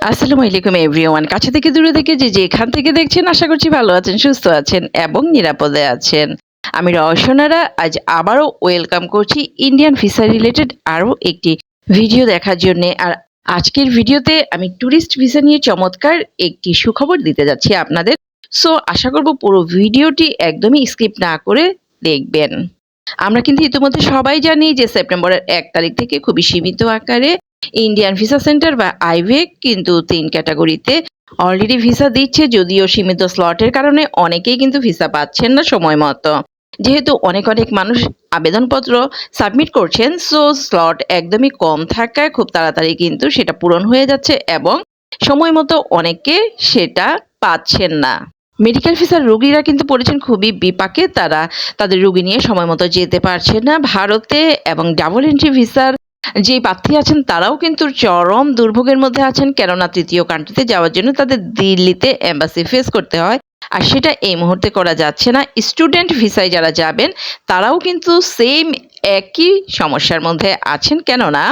আসসালামু আলাইকুম এভরিওয়ান কাছে থেকে দূরে থেকে যে যেখান থেকে দেখছেন, আশা করছি ভালো আছেন, সুস্থ আছেন এবং নিরাপদে আছেন। আমি রওশনারা আজ আবারও ওয়েলকাম করছি ইন্ডিয়ান ভিসা রিলেটেড আরও একটি ভিডিও দেখার জন্য। আর আজকের ভিডিওতে আমি ট্যুরিস্ট ভিসা নিয়ে চমৎকার একটি সুখবর দিতে যাচ্ছি আপনাদের। সো আশা করব পুরো ভিডিওটি একদমই স্কিপ না করে দেখবেন। আমরা কিন্তু ইতিমধ্যে সবাই জানি যে সেপ্টেম্বরের এক তারিখ থেকে খুবই সীমিত আকারে ইন্ডিয়ান ভিসা সেন্টার বা আইভেক কিন্তু তিন ক্যাটাগরিতে অলরেডি ভিসা দিচ্ছে, যদিও সীমিত স্লটের কারণে অনেকেই কিন্তু ভিসা পাচ্ছেন না সময় মতো। যেহেতু অনেক অনেক মানুষ আবেদনপত্র সাবমিট করছেন সো স্লট একদমই কম থাকায় খুব তাড়াতাড়ি কিন্তু সেটা পূরণ হয়ে যাচ্ছে এবং সময় মতো অনেকে সেটা পাচ্ছেন না। মেডিকেল ভিসার রোগীরা কিন্তু পড়েছেন খুবই বিপাকে, তারা তাদের রোগী নিয়ে সময় মতো যেতে পারছে না। ভারতে এবং ডাবল এন্ট্রি ভিসার যে প্রার্থী আছেন তারাও কিন্তু চরম দুর্ভোগের মধ্যে আছেন, কেননা তৃতীয় কান্ট্রিতে যাওয়ার জন্য তাদের দিল্লিতে এম্বাসি ফেস করতে হয়। আর সেটা এই মুহূর্তে করা যাচ্ছে না। স্টুডেন্ট ভিসায় যারা যাবেন, তারাও কিন্তু সেম একই সমস্যার মধ্যে আছেন, কেননা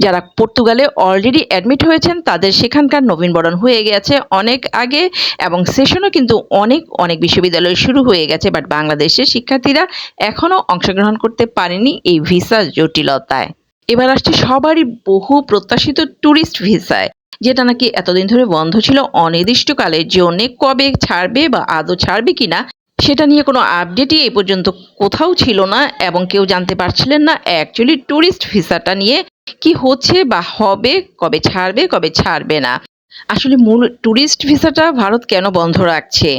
যারা পর্তুগালে অলরেডি অ্যাডমিট হয়েছেন, তাদের সেখানকার নবীনবরণ হয়ে গেছে অনেক আগে এবং সেশনও কিন্তু অনেক অনেক বিশ্ববিদ্যালয় শুরু হয়ে গেছে। বাট বাংলাদেশের শিক্ষার্থীরা এখনও অংশগ্রহণ করতে পারেনি এই ভিসা জটিলতায়। এবার আসছে সবারই বহু প্রত্যাশিত ট্যুরিস্ট ভিসায় যেটা নাকি এতদিন ধরে বন্ধ ছিল অনির্দিষ্টকালের জন্য। কবে ছাড়বে বা আদৌ ছাড়বে কিনা, সেটা নিয়ে কোনো আপডেটই এই পর্যন্ত কোথাও ছিল না এবং কেউ জানতে পারছিলেন না অ্যাকচুয়ালি ট্যুরিস্ট ভিসাটা নিয়ে কি হচ্ছে বা হবে, কবে ছাড়বে কবে ছাড়বে না। আসলে মূল ট্যুরিস্ট ভিসাটা ভারত কেন বন্ধ রাখছে?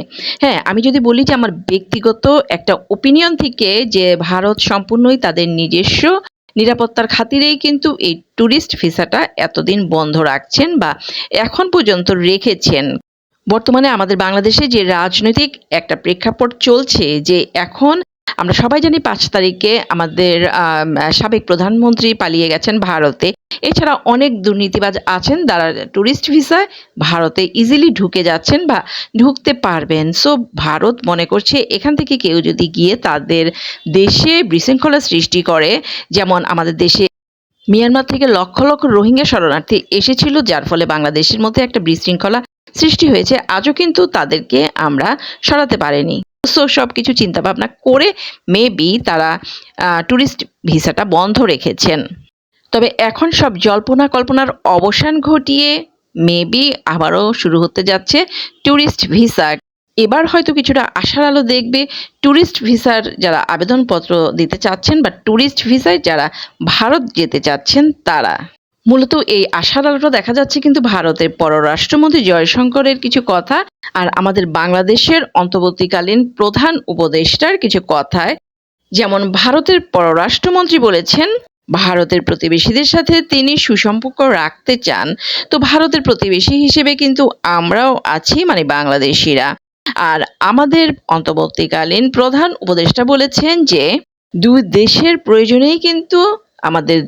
হ্যাঁ আমি যদি বলি যে আমার ব্যক্তিগত একটা ওপিনিয়ন থেকে যে ভারত সম্পূর্ণই তাদের নিজস্ব নিরাপত্তার খাতিরেই কিন্তু এই ট্যুরিস্ট ভিসাটা এতদিন বন্ধ রাখছেন বা এখন পর্যন্ত রেখেছেন। বর্তমানে আমাদের বাংলাদেশে যে রাজনৈতিক একটা প্রেক্ষাপট চলছে যে এখন আমরা সবাই জানি পাঁচ তারিখে আমাদের সাবেক প্রধানমন্ত্রী পালিয়ে গেছেন ভারতে। এছাড়া অনেক দুর্নীতিবাজ আছেন, যারা ট্যুরিস্ট ভিসায় ভারতে ইজিলি ঢুকে যাচ্ছেন বা ঢুকতে পারবেন। সো ভারত মনে করছে এখান থেকে কেউ যদি গিয়ে তাদের দেশে বিশৃঙ্খলা সৃষ্টি করে, যেমন আমাদের দেশে মিয়ানমার থেকে লক্ষ লক্ষ রোহিঙ্গা শরণার্থী এসেছিল, যার ফলে বাংলাদেশের মধ্যে একটা বিশৃঙ্খলা সৃষ্টি হয়েছে। আজও কিন্তু তাদেরকে আমরা সরাতে পারিনি। সো সব কিছু চিন্তা ভাবনা করে মেবি তারা ট্যুরিস্ট ভিসাটা বন্ধ রেখেছেন। তবে এখন সব জল্পনা কল্পনার অবসান ঘটিয়ে মেবি আবারও শুরু হতে যাচ্ছে ট্যুরিস্ট ভিসা এবার হয়তো কিছুটা আশার আলো দেখবে ট্যুরিস্ট ভিসার যারা আবেদনপত্র দিতে চাচ্ছেন বা ট্যুরিস্ট ভিসায় যারা ভারত যেতে চাচ্ছেন তারা। মূলত এই আশার আলোটা দেখা যাচ্ছে কিন্তু ভারতের পররাষ্ট্রমন্ত্রী জয়শঙ্করের কিছু কথা আর আমাদের বাংলাদেশের অন্তর্বর্তীকালীন প্রধান উপদেষ্টার কিছু কথায়। যেমন ভারতের পররাষ্ট্রমন্ত্রী বলেছেন ভারতের প্রতিবেশীদের সাথে তিনি সুসম্পর্ক রাখতে চান, তো ভারতের প্রতিবেশী হিসেবে কিন্তু আমরাও আছি মানে বাংলাদেশিরা। আর আমাদের অন্তর্বর্তীকালীন প্রধান উপদেষ্টা বলেছেন যে দুই দেশের প্রয়োজনেই কিন্তু আমাদের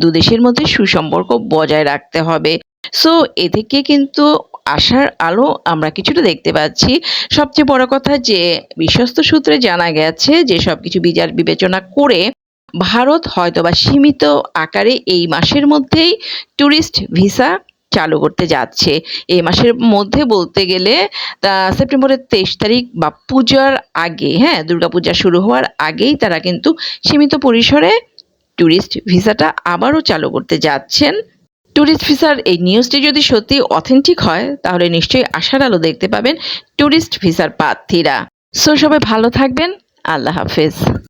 দু- দেশের মধ্যে সুসম্পর্ক বজায় রাখতে হবে। সো, এ থেকে কিন্তু আশার আলো আমরা কিছুটা দেখতে পাচ্ছি। সবচেয়ে বড় কথা যে, বিশ্বস্ত সূত্রে জানা গেছে যে, সবকিছু বিচার বিবেচনা করে ভারত হয়তোবা সীমিত আকারে এই মাসের মধ্যেই ট্যুরিস্ট ভিসা চালু করতে যাচ্ছে। এই মাসের মধ্যে বলতে গেলে সেপ্টেম্বরের তেইশ তারিখ বা পূজার আগে হ্যাঁ দুর্গাপূজা শুরু হওয়ার আগেই তারা কিন্তু সীমিত পরিসরে ট্যুরিস্ট ভিসাটা আবারও চালু করতে যাচ্ছেন। ট্যুরিস্ট ভিসার এই নিউজটি যদি সত্যি অথেন্টিক হয়, তাহলে নিশ্চয়ই আশার আলো দেখতে পাবেন ট্যুরিস্ট ভিসার প্রার্থীরা। সো সবাই ভালো থাকবেন। আল্লাহ হাফেজ।